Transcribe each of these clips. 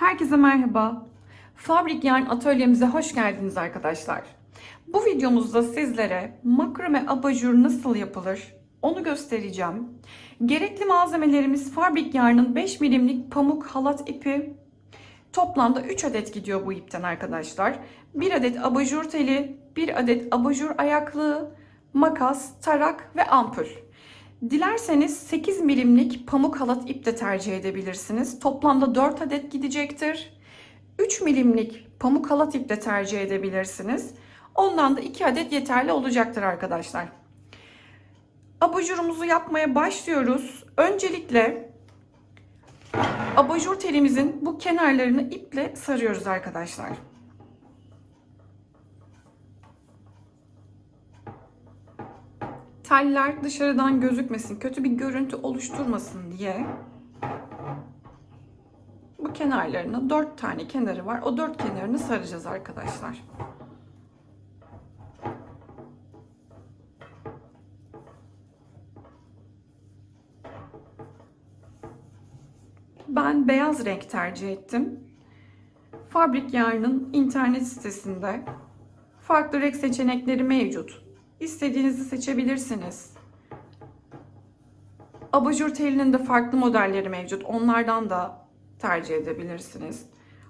Herkese merhaba. Fabrik Yarn atölyemize hoş geldiniz arkadaşlar. Bu videomuzda sizlere makrame abajur nasıl yapılır onu göstereceğim. Gerekli malzemelerimiz Fabrik Yarn'ın 5 milimlik pamuk halat ipi. Toplamda 3 adet gidiyor bu ipten arkadaşlar. 1 adet abajur teli, 1 adet abajur ayaklığı, makas, tarak ve ampul. Dilerseniz 8 milimlik pamuk halat ip de tercih edebilirsiniz. Toplamda 4 adet gidecektir. 3 milimlik pamuk halat ip de tercih edebilirsiniz. Ondan da 2 adet yeterli olacaktır arkadaşlar. Abajurumuzu yapmaya başlıyoruz. Öncelikle abajur telimizin bu kenarlarını iple sarıyoruz arkadaşlar. Teller dışarıdan gözükmesin, kötü bir görüntü oluşturmasın diye bu kenarlarına dört tane kenarı var. O dört kenarını saracağız arkadaşlar. Ben beyaz renk tercih ettim. Fabrik Yarn'ın internet sitesinde farklı renk seçenekleri mevcut. İstediğinizi seçebilirsiniz. Abajur telinin de farklı modelleri mevcut. Onlardan da tercih edebilirsiniz.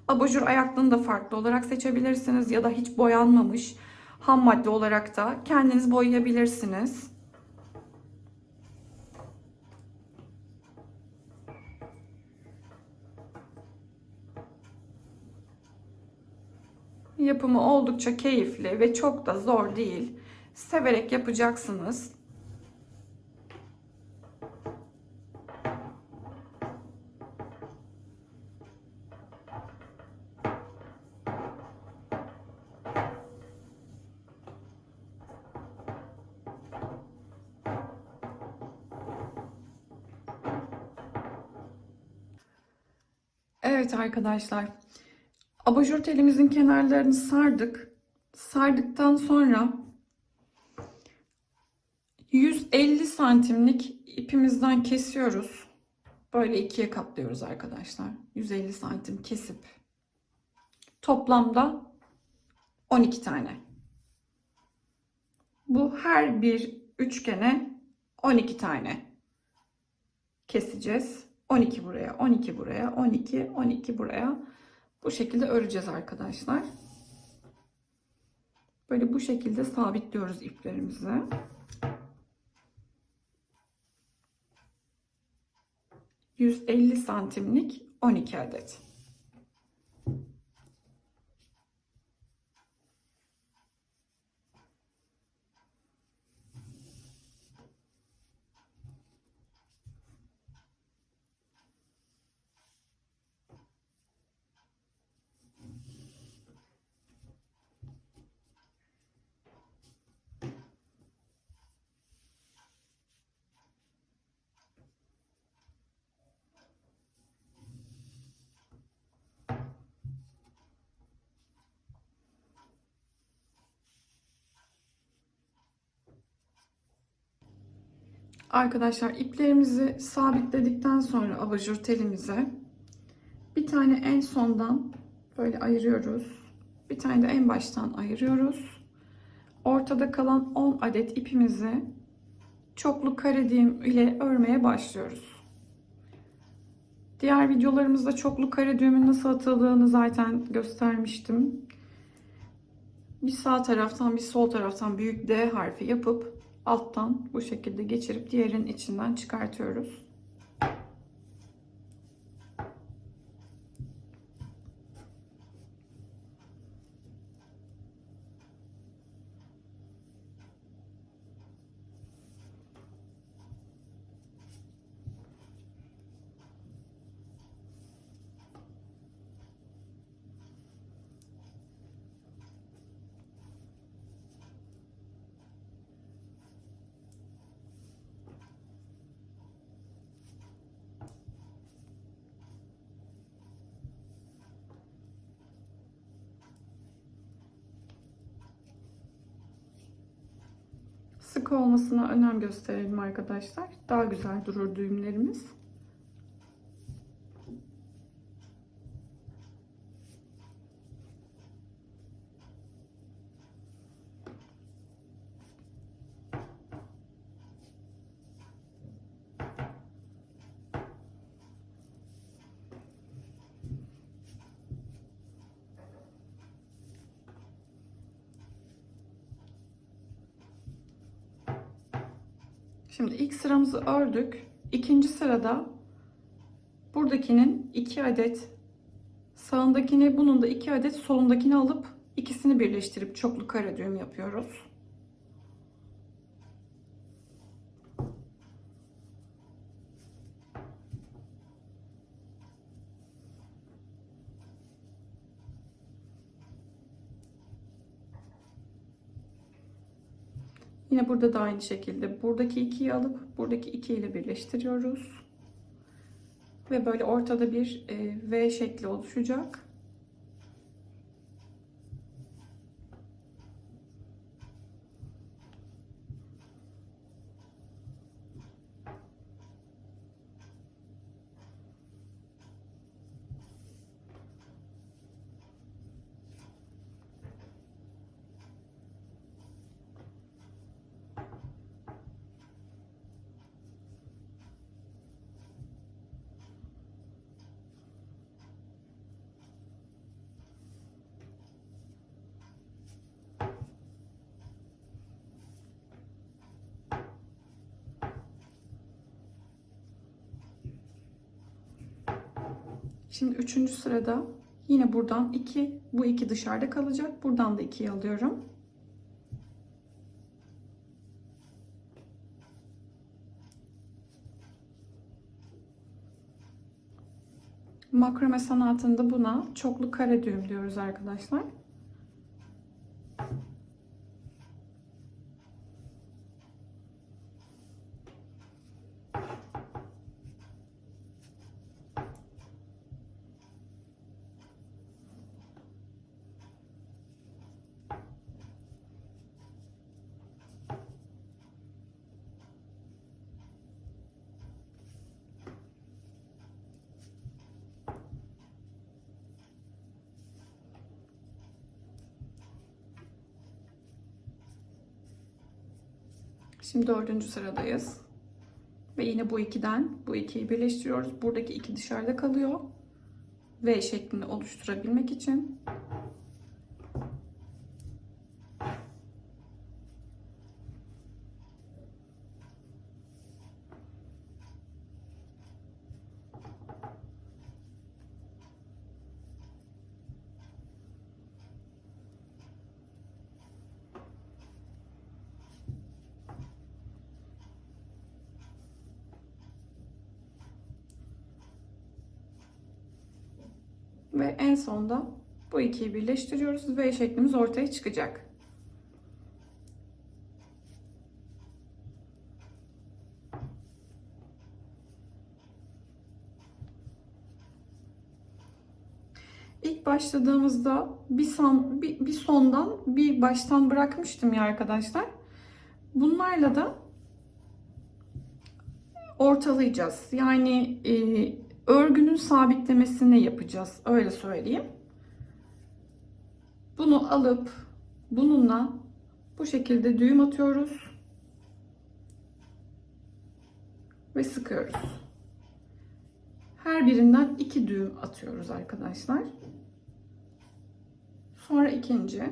Abajur ayaklığını da farklı olarak seçebilirsiniz ya da hiç boyanmamış ham madde olarak da kendiniz boyayabilirsiniz. Yapımı oldukça keyifli ve çok da zor değil. Severek yapacaksınız. Evet arkadaşlar. Abajur telimizin kenarlarını sardık. Sardıktan sonra 150 santimlik ipimizden kesiyoruz. Böyle ikiye katlıyoruz arkadaşlar. 150 santim kesip toplamda 12 tane. Bu her bir üçgene 12 tane keseceğiz. 12 buraya, 12 buraya, 12, 12 buraya. Bu şekilde öreceğiz arkadaşlar. Böyle bu şekilde sabitliyoruz iplerimizi. ...150 santimlik 12 adet. Arkadaşlar iplerimizi sabitledikten sonra abajur telimize bir tane en sondan böyle ayırıyoruz. Bir tane de en baştan ayırıyoruz. Ortada kalan 10 adet ipimizi çoklu kare düğüm ile örmeye başlıyoruz. Diğer videolarımızda çoklu kare düğümün nasıl atıldığını zaten göstermiştim. Bir sağ taraftan bir sol taraftan büyük D harfi yapıp alttan bu şekilde geçirip diğerinin içinden çıkartıyoruz. Sık olmasına önem gösterelim arkadaşlar. Daha güzel durur düğümlerimiz. Şimdi ilk sıramızı ördük. İkinci sırada buradakinin 2 adet sağındakini bunun da 2 adet solundakini alıp ikisini birleştirip çoklu kare düğüm yapıyoruz. Yine burada da aynı şekilde buradaki ikiyi alıp buradaki iki ile birleştiriyoruz. Ve böyle ortada bir e, V şekli oluşacak. Şimdi üçüncü sırada yine buradan iki, bu iki dışarıda kalacak. Buradan da ikiyi alıyorum. Makrame sanatında buna çoklu kare düğüm diyoruz arkadaşlar. Şimdi dördüncü sıradayız. Ve yine bu ikiden bu ikiyi birleştiriyoruz. Buradaki iki dışarıda kalıyor. V şeklini oluşturabilmek için. Ve en sonda bu ikiyi birleştiriyoruz. V şeklimiz ortaya çıkacak. İlk başladığımızda bir, son, bir, bir sondan bir baştan bırakmıştım ya arkadaşlar. Bunlarla da ortalayacağız. Yani e, örgünün sabitlemesini yapacağız. Öyle söyleyeyim. Bunu alıp bununla bu şekilde düğüm atıyoruz. Ve sıkıyoruz. Her birinden iki düğüm atıyoruz arkadaşlar. Sonra ikinci.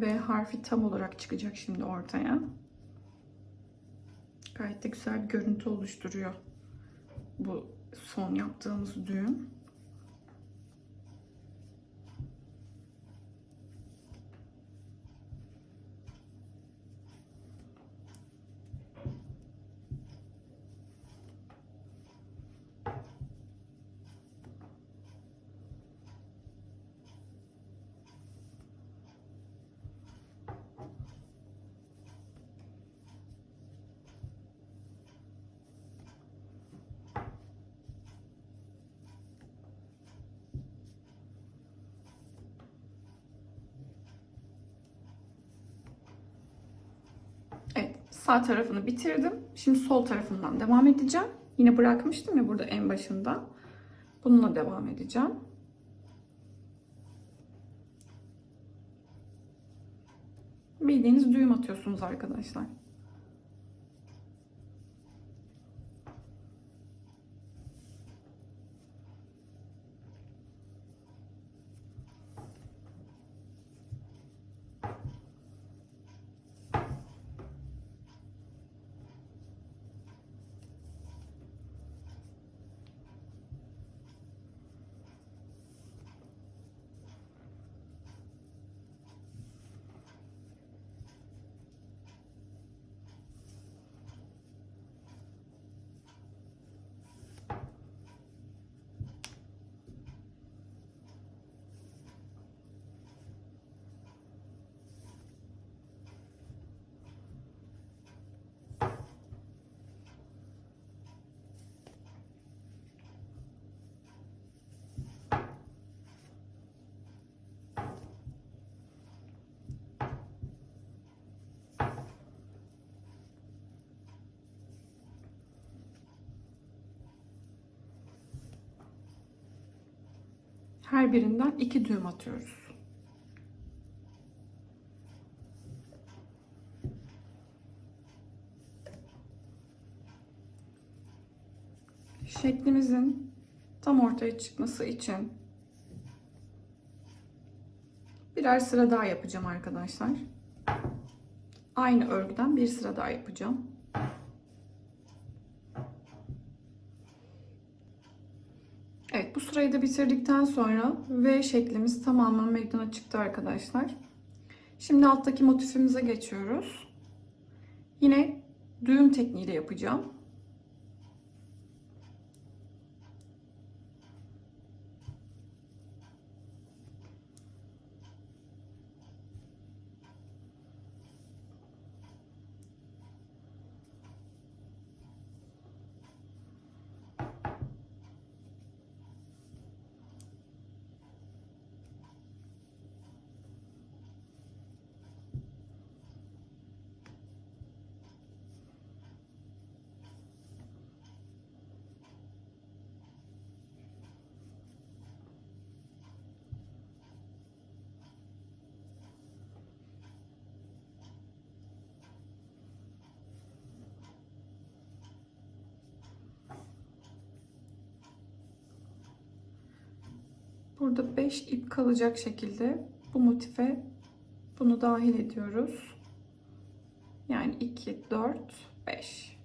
V harfi tam olarak çıkacak şimdi ortaya. Gayet de güzel bir görüntü oluşturuyor. Bu son yaptığımız düğüm. Sağ tarafını bitirdim. Şimdi sol tarafından devam edeceğim. Yine bırakmıştım ya burada en başında. Bununla devam edeceğim. Bildiğiniz düğüm atıyorsunuz arkadaşlar. Her birinden iki düğüm atıyoruz. Şeklimizin tam ortaya çıkması için birer sıra daha yapacağım arkadaşlar. Aynı örgüden bir sıra daha yapacağım. Evet bu sırayı da bitirdikten sonra V şeklimiz tamamen meydana çıktı arkadaşlar. Şimdi alttaki motifimize geçiyoruz. Yine düğüm tekniğiyle yapacağım. Burada 5 ip kalacak şekilde bu motife bunu dahil ediyoruz. Yani 2, 4, 5.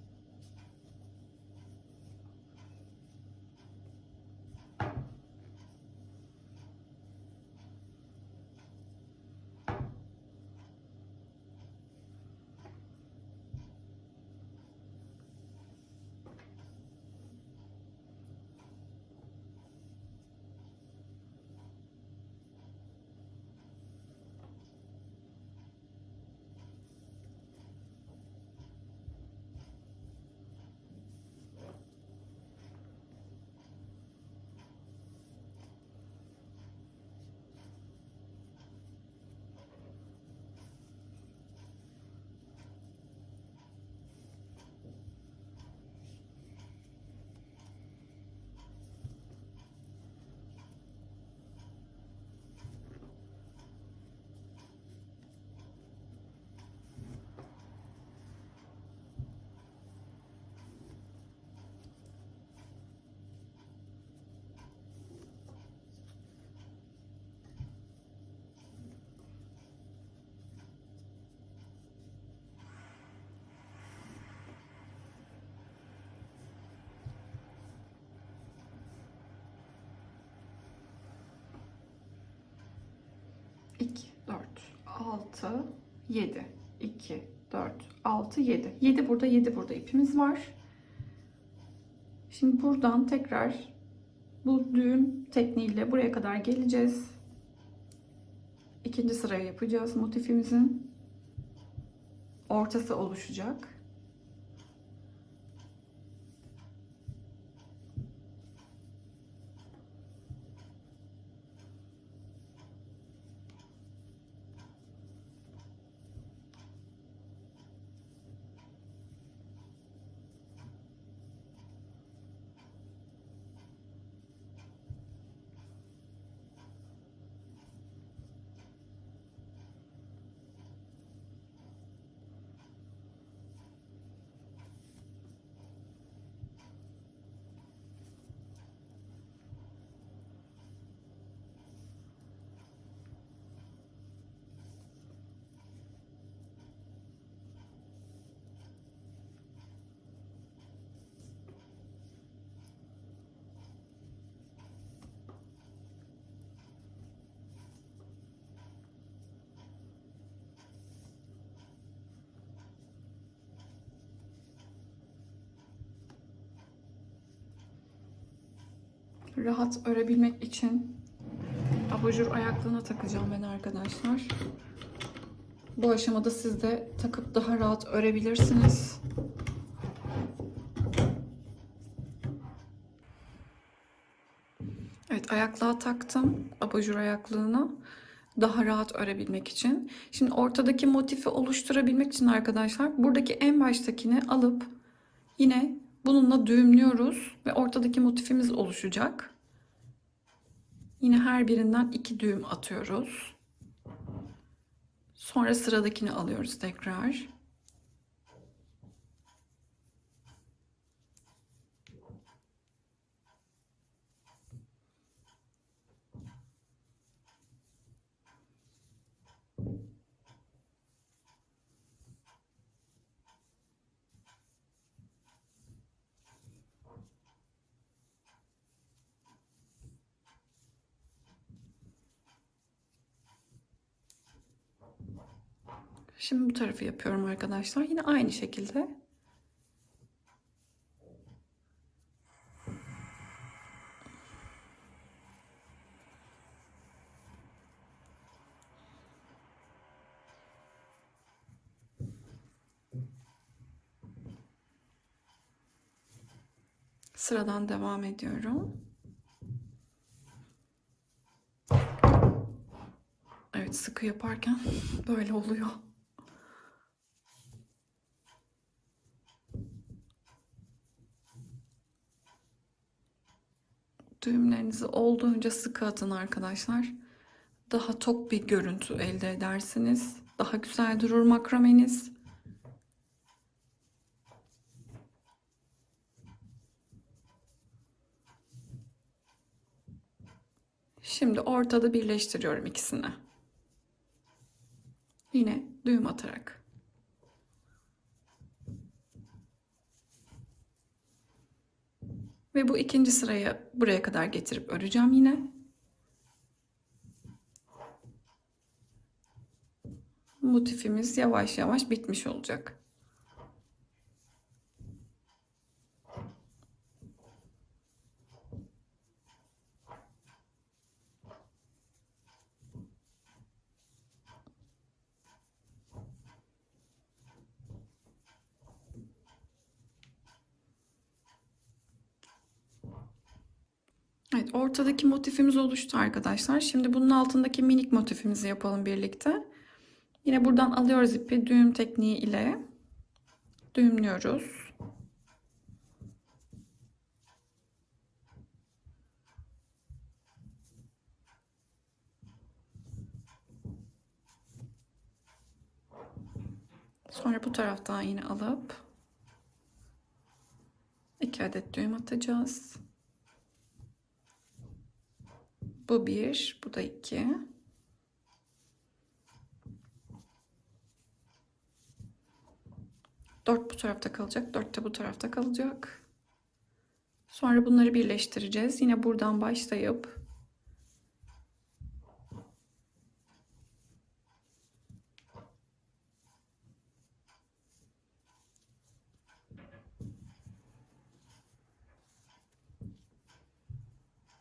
İki, dört, altı, yedi. İki, dört, altı, yedi. Yedi burada, yedi burada ipimiz var. Şimdi buradan tekrar bu düğüm tekniğiyle buraya kadar geleceğiz. İkinci sırayı yapacağız motifimizin. Ortası oluşacak. Rahat örebilmek için abajur ayaklığına takacağım ben arkadaşlar. Bu aşamada siz de takıp daha rahat örebilirsiniz. Evet ayaklığa taktım. Abajur ayaklığına. Daha rahat örebilmek için. Şimdi ortadaki motifi oluşturabilmek için arkadaşlar buradaki en baştakini alıp yine bununla düğümlüyoruz ve ortadaki motifimiz oluşacak. Yine her birinden iki düğüm atıyoruz. Sonra sıradakini alıyoruz tekrar. Şimdi bu tarafı yapıyorum arkadaşlar. Yine aynı şekilde. Sıradan devam ediyorum. Evet sıkı yaparken böyle oluyor. Düğümlerinizi olduğunca sıkı atın arkadaşlar. Daha tok bir görüntü elde edersiniz. Daha güzel durur makrameniz. Şimdi ortada birleştiriyorum ikisini. Yine düğüm atarak. Ve bu ikinci sırayı buraya kadar getirip öreceğim yine. Motifimiz yavaş yavaş bitmiş olacak. Evet, ortadaki motifimiz oluştu arkadaşlar. Şimdi bunun altındaki minik motifimizi yapalım birlikte. Yine buradan alıyoruz ipi düğüm tekniği ile düğümlüyoruz. Sonra bu taraftan yine alıp iki adet düğüm atacağız. Bu bir, bu da iki. Dört bu tarafta kalacak, dört de bu tarafta kalacak. Sonra bunları birleştireceğiz. Yine buradan başlayıp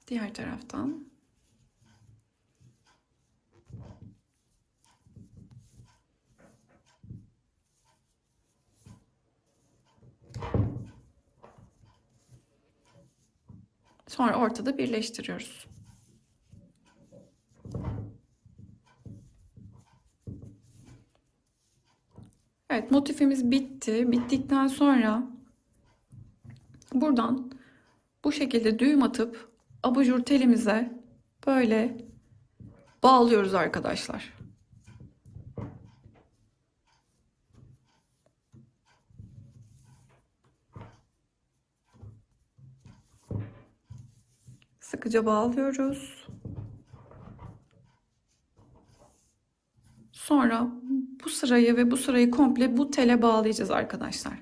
diğer taraftan Sonra ortada birleştiriyoruz. Evet motifimiz bitti. Bittikten sonra buradan bu şekilde düğüm atıp abajur telimize böyle bağlıyoruz arkadaşlar. Sıkıca bağlıyoruz. Sonra bu sırayı ve bu sırayı komple bu tele bağlayacağız arkadaşlar.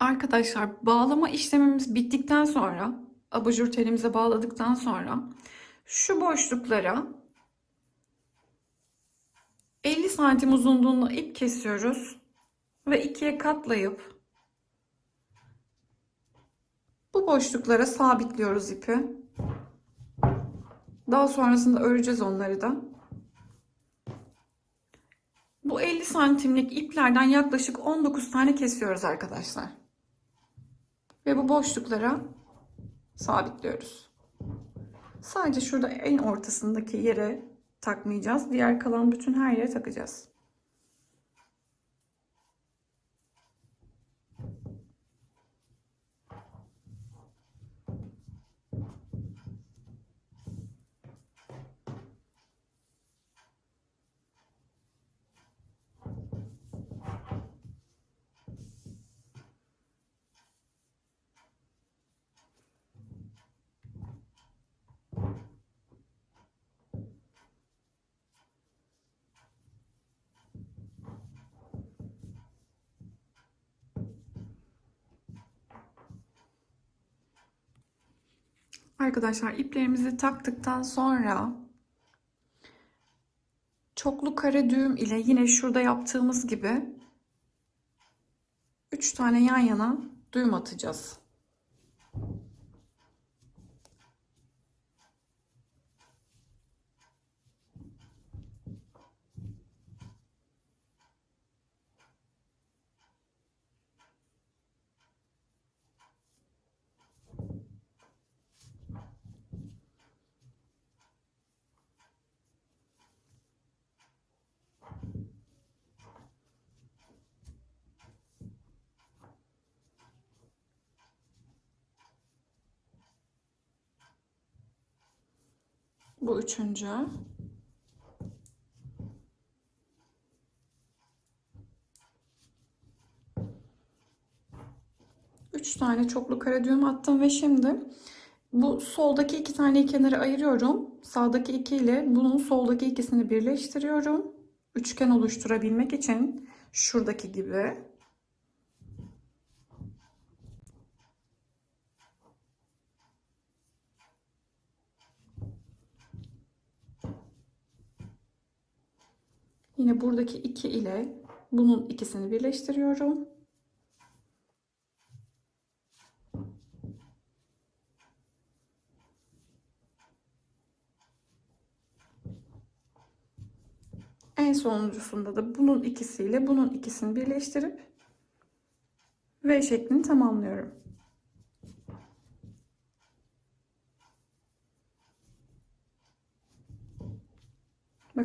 Arkadaşlar bağlama işlemimiz bittikten sonra abajur telimize bağladıktan sonra şu boşluklara 50 santim uzunluğunda ip kesiyoruz ve ikiye katlayıp bu boşluklara sabitliyoruz ipi. Daha sonrasında öreceğiz onları da. Bu 50 santimlik iplerden yaklaşık 19 tane kesiyoruz arkadaşlar. Ve bu boşluklara sabitliyoruz. Sadece şurada en ortasındaki yere takmayacağız. Diğer kalan bütün her yere takacağız. Arkadaşlar iplerimizi taktıktan sonra çoklu kare düğüm ile yine şurada yaptığımız gibi 3 tane yan yana düğüm atacağız. Bu üçüncü. Üç tane çoklu kare düğüm attım ve şimdi bu soldaki iki taneyi kenara ayırıyorum. Sağdaki iki ile bunun soldaki ikisini birleştiriyorum. Üçgen oluşturabilmek için şuradaki gibi. Yine buradaki iki ile bunun ikisini birleştiriyorum. En sonuncusunda da bunun ikisiyle bunun ikisini birleştirip V şeklini tamamlıyorum.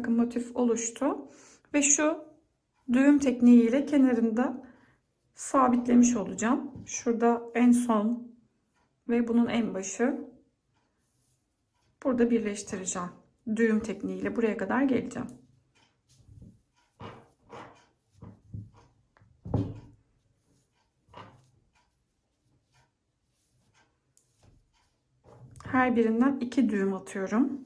Bakın motif oluştu. Ve şu düğüm tekniğiyle kenarında sabitlemiş olacağım. Şurada en son ve bunun en başı. Burada birleştireceğim. Düğüm tekniğiyle buraya kadar geleceğim. Her birinden iki düğüm atıyorum.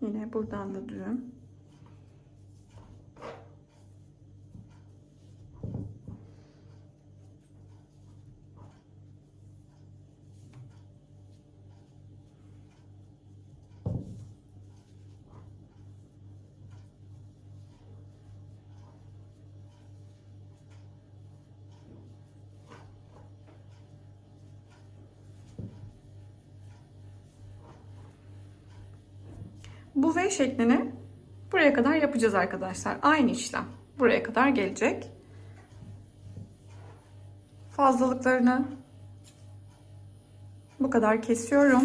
Yine buradan da düğüm. Bu V şeklini buraya kadar yapacağız arkadaşlar. Aynı işlem. Buraya kadar gelecek. Fazlalıklarını bu kadar kesiyorum.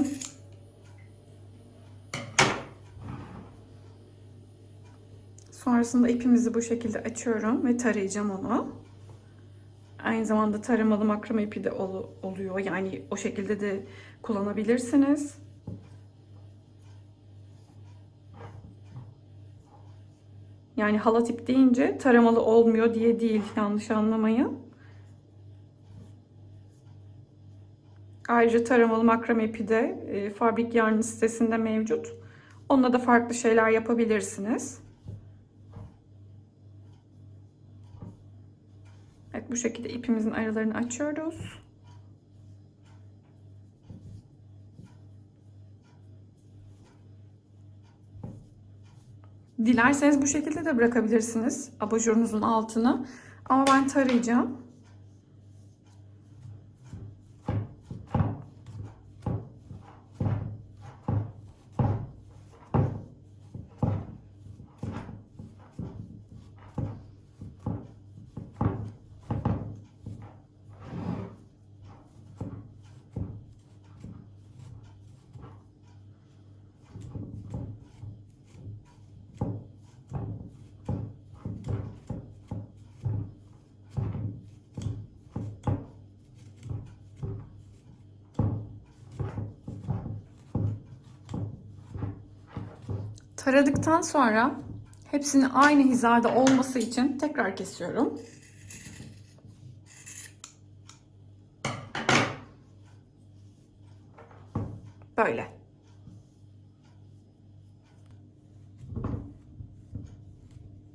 Sonrasında ipimizi bu şekilde açıyorum ve tarayacağım onu. Aynı zamanda taramalı makrame ipi de ol- oluyor. Yani o şekilde de kullanabilirsiniz. Yani halat ip deyince taramalı olmuyor diye değil. Yanlış anlamayın. Ayrıca taramalı makrame ipi de e, Fabrik Yarn sitesinde mevcut. Onunla da farklı şeyler yapabilirsiniz. Evet bu şekilde ipimizin aralarını açıyoruz. Dilerseniz bu şekilde de bırakabilirsiniz abajurunuzun altını. Ama ben tarayacağım. Taradıktan sonra hepsini aynı hizada olması için tekrar kesiyorum. Böyle.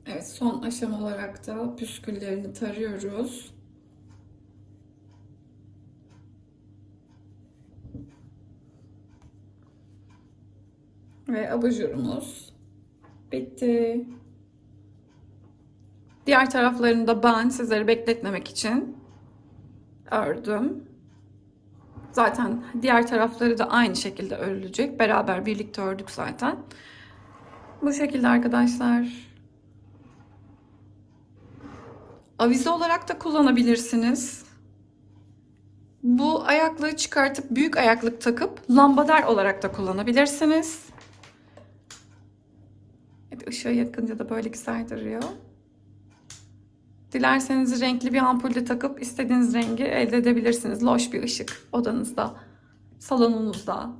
Evet son aşama olarak da püsküllerini tarıyoruz. Ve abajurumuz bitti. Diğer taraflarını da ben sizleri bekletmemek için ördüm. Zaten diğer tarafları da aynı şekilde örülecek. Beraber birlikte ördük zaten. Bu şekilde arkadaşlar. Avize olarak da kullanabilirsiniz. Bu ayaklığı çıkartıp büyük ayaklık takıp lambader olarak da kullanabilirsiniz. Işığı yakınca da böyle güzel duruyor. Dilerseniz renkli bir ampul de takıp istediğiniz rengi elde edebilirsiniz. Loş bir ışık odanızda, salonunuzda,